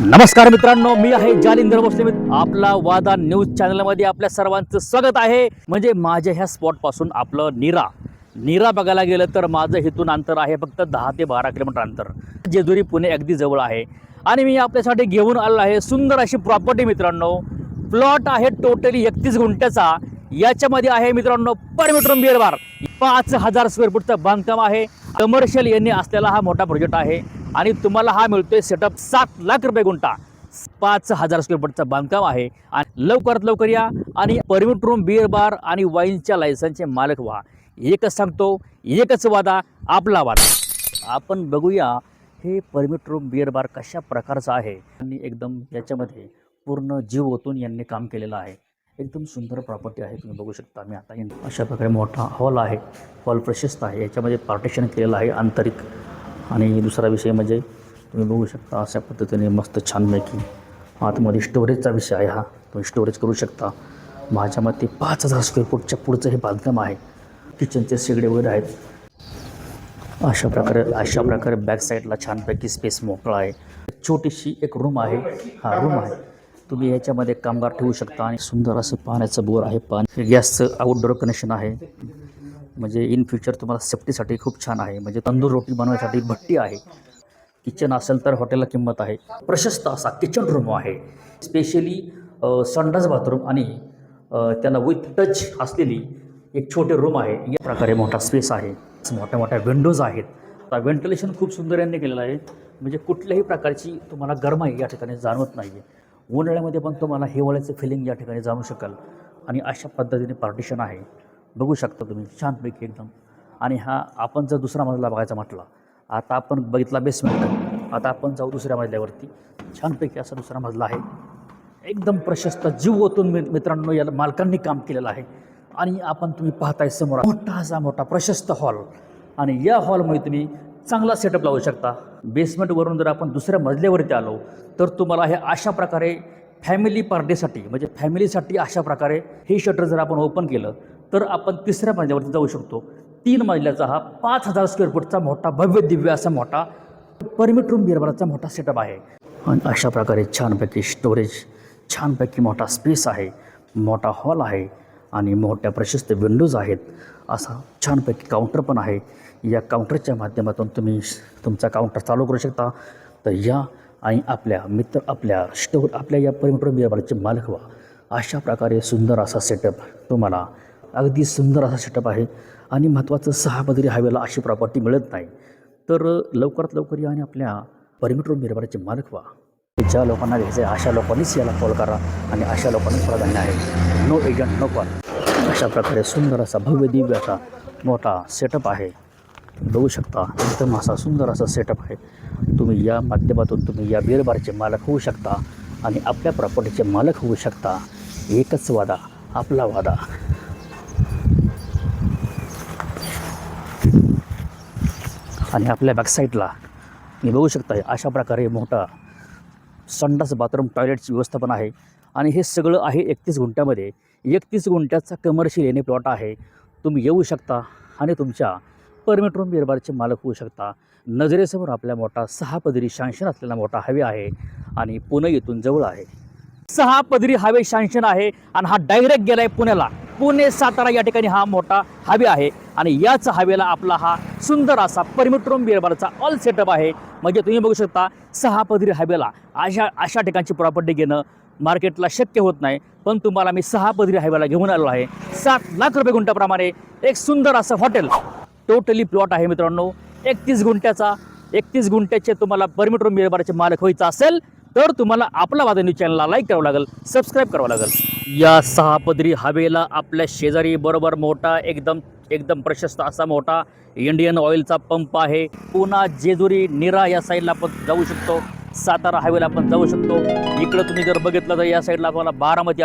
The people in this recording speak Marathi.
नमस्कार मित्रांनो मी आहे जालिंदर भोसले आपला वादा न्यूज चॅनलमध्ये आपल्या सर्वांचं स्वागत आहे. म्हणजे माझ्या ह्या स्पॉटपासून आपलं नीरा. नीरा बघायला गेलं तर माझं इथून अंतर आहे फक्त दहा ते बारा किलोमीटर अंतर. जेजुरी पुणे अगदी जवळ आहे. आणि मी आपल्यासाठी घेऊन आलो आहे सुंदर अशी प्रॉपर्टी मित्रांनो. प्लॉट आहे टोटली एकतीस गुंठ्याचा. याच्यामध्ये आहे मित्रांनो पर मीटर बिअर बार पाच हजार स्क्वेअर फूटचं बांधकाम आहे. कमर्शियल यांनी असलेला हा मोठा प्रोजेक्ट आहे. आणि तुम्हाला हा मिळतोय सेटअप सात लाख रुपये गुंठा. पाच हजार स्क्वेअर फूटचं बांधकाम आहे. आणि लवकरात लवकर या आणि परमिट रूम बिअर बार आणि वाईनच्या लायसनचे मालक व्हा. एकच सांगतो एकच वादा आपला वादा. आपण बघूया हे परमिट रूम बिअर बार कशा प्रकारचं आहे? आणि एकदम याच्यामध्ये पूर्ण जीव ओतून यांनी काम केलेलं आहे. एकदम सुंदर प्रॉपर्टी आहे तुम्ही बघू शकता. मी आता इन- अशा प्रकारे मोठा हॉल आहे. हॉल प्रशस्त आहे. याच्यामध्ये पार्टिशन केलेलं आहे आंतरिक आणि दुसरा विषय म्हणजे तुम्ही बघू शकता अशा पद्धतीने मस्त छानपैकी आतमध्ये स्टोरेजचा विषय आहे हा. तुम्ही स्टोरेज करू शकता. माझ्या मते पाच हजार स्क्वेअर फूटच्या पुढचं हे बांधकाम आहे. किचनचे शेगडे वगैरे आहेत. अशा प्रकारे अशा प्रकारे बॅक साईडला छानपैकी स्पेस मोकळा आहे. छोटीशी एक रूम आहे. हा रूम आहे. तुम्ही याच्यामध्ये कामगार ठेवू शकता आणि सुंदर असं पाण्याचं बोर आहे. पाणी गॅसचं आउटडोअर कनेक्शन आहे. म्हणजे इन फ्युचर तुम्हाला सेफ्टीसाठी खूप छान आहे. म्हणजे तंदूर रोटी बनवण्यासाठी भट्टी आहे. किचन असेल तर हॉटेलला किंमत आहे. प्रशस्त असा किचन रूम आहे. स्पेशली संडास बाथरूम आणि त्यांना त्याला विथ टच असलेली एक छोटे रूम आहे. या प्रकारे मोठा स्पेस आहे. मोठ्या मोठ्या विंडोज आहेत. आता व्हेंटिलेशन खूप सुंदर यांनी केलेलं आहे. म्हणजे कुठल्याही प्रकारची तुम्हाला गरमाई या ठिकाणी जाणवत नाही आहे उन्हाळ्यामध्ये पण तुम्हाला हिवाळ्याचं फिलिंग या ठिकाणी जाणू शकाल. आणि अशा पद्धतीने पार्टिशन आहे. बघू शकता तुम्ही छानपैकी एकदम. आणि हा आपण जर दुसरा मजला बघायचा म्हटला आता आपण बघितला बेसमेंट आता आपण जाऊ दुसऱ्या मजल्यावरती. छानपैकी असा दुसरा मजला आहे. एकदम प्रशस्त जीव ओतून मि- मित्रांनो याला मालकांनी काम केलेलं आहे. आणि आपण तुम्ही पाहताय समोर मोठा असा मोठा प्रशस्त हॉल. आणि या हॉलमुळे तुम्ही चांगला सेटअप लावू शकता. बेसमेंटवरून जर आपण दुसऱ्या मजल्यावरती आलो तर तुम्हाला हे अशा प्रकारे फॅमिली पार्टीसाठी म्हणजे फॅमिलीसाठी अशा प्रकारे हे शटर जर आपण ओपन केलं तर आपण तिसऱ्या मजल्यावरती जाऊ शकतो. तीन मजल्याचा हा पाच हजार स्क्वेअर फूटचा मोठा भव्य दिव्य असा मोठा परमिट रूम बिरबराचा मोठा सेटअप आहे. आणि अशा प्रकारे छानपैकी स्टोरेज छानपैकी मोठा स्पेस आहे मोठा हॉल आहे आणि मोठ्या प्रशस्त विंडोज आहेत. असा छानपैकी काउंटर पण आहे. या काउंटरच्या माध्यमातून तुम्ही तुमचा काउंटर चालू करू शकता. तर या आणि आपल्या मित्र आपल्या स्टोर आपल्या या परिमिटर बिरबराचे मालक व्हा. अशा प्रकारे सुंदर असा सेटअप तुम्हाला अगदी सुंदर असा सेटअप आहे. आणि महत्त्वाचं सहा पदरी हायवेला अशी प्रॉपर्टी मिळत नाही. तर लवकरात लवकर या आणि आपल्या परिमिटर मिरबाराचे मालक व्हा. ज्या लोकांना घ्यायचं आहे अशा लोकांनीच याला कॉल करा आणि अशा लोकांनीच प्राधान्य आहे. नो एजंट नो कॉल अशा प्रकारे सुंदर असा भव्य दिव्य असा मोठा सेटअप आहे. तुम्ही बघू शकता एकदम असा सुंदर असा सेटअप आहे. तुम्ही या माध्यमातून तुम्ही या बिरबारचे मालक होऊ शकता आणि आपल्या प्रॉपर्टीचे मालक होऊ शकता. एकच वादा आपला वादा. आणि आपल्या बॅकसाईडला मी बघू शकता अशा प्रकारे मोठा संडास बाथरूम टॉयलेटची व्यवस्था पण आहे. आणि हे सगळं आहे एकतीस गुंठ्यामध्ये. एकतीस गुंठ्याचा कमर्शियल येणे प्लॉट आहे. तुम्ही येऊ शकता आणि तुमच्या परमिट रूम बिरबारचे मालक होऊ शकता. नजरेसमोर आपल्या मोठा सहा पदरी शांशन असलेला मोठा हवे आहे आणि पुणे येथून जवळ आहे. सहा पदरी हवे शांशन आहे आणि हा डायरेक्ट आहे पुण्याला. पुणे सातारा या ठिकाणी हा मोठा हवे आहे. आणि याच हवेला आपला हा सुंदर असा परमिट्रोम बिरबारचा ऑल सेटअप आहे. म्हणजे तुम्ही बघू शकता सहा पदरी हायवेला अशा अशा ठिकाणची प्रॉपर्टी घेणं मार्केटला शक्य होत नाही. पण तुम्हाला मी सहा पदरी हायवेला घेऊन आलो आहे. सात लाख रुपये गुंठ्याप्रमाणे एक सुंदर असं हॉटेल टोटली प्लॉट आहे मित्रांनो. एकतीस गुंठ्याचा एकतीस गुंठ्याचे तुम्हाला परमिट्रोम बिरबारचे मालक व्हायचं असेल तर तुम्हाला आपला वादा चॅनलला लाईक करावं लागेल सबस्क्राईब करावं लागेल. या सहा पदरी हवेला आपल्या शेजारी बरोबर मोठा एकदम एकदम प्रशस्त असा मोठा इंडियन ऑइलचा पंप आहे. पुन्हा जेजुरी निरा या साईडला आपण जाऊ शकतो. सातारा हायवेला आपण जाऊ शकतो. इकडं तुम्ही जर बघितलं तर या साईडला आपल्याला बारामती